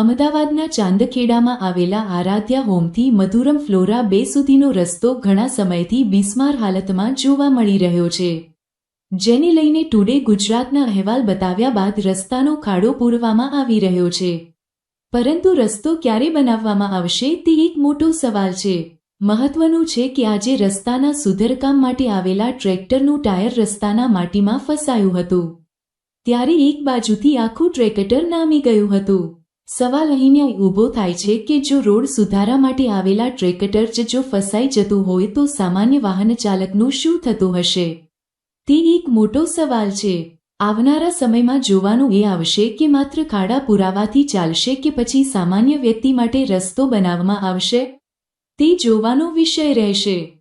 અમદાવાદના ચાંદખેડામાં આવેલા આરાધ્યા હોમથી મધુરમ ફ્લોરા બે સુધીનો રસ્તો ઘણા સમયથી બિસ્માર હાલતમાં જોવા મળી રહ્યો છે. જેને લઈને ટુડે ગુજરાતના અહેવાલ બતાવ્યા બાદ રસ્તાનો ખાડો પૂરવામાં આવી રહ્યો છે. પરંતુ રસ્તો ક્યારે બનાવવામાં આવશે તે એક મોટો સવાલ છે. મહત્વનું છે કે આજે રસ્તાના સુધરકામ માટે આવેલા ટ્રેક્ટરનું ટાયર રસ્તાના માટીમાં ફસાયું હતું. ત્યારે એક બાજુથી આખું ટ્રેક્ટર નામી ગયું હતું. સવાલ અહીંયા ઊભો થાય છે કે જો રોડ સુધારા માટે આવેલા ટ્રેક્ટર જ જો ફસાઈ જતું હોય તો સામાન્ય વાહન ચાલકનું શું થતું હશે? તે એક મોટો સવાલ છે. આવનારા સમયમાં જોવાનું એ આવશે કે માત્ર ખાડા પુરાવાથી ચાલશે કે પછી સામાન્ય વ્યક્તિ માટે રસ્તો બનાવવામાં આવશે? તે જોવાનો વિષય રહેશે.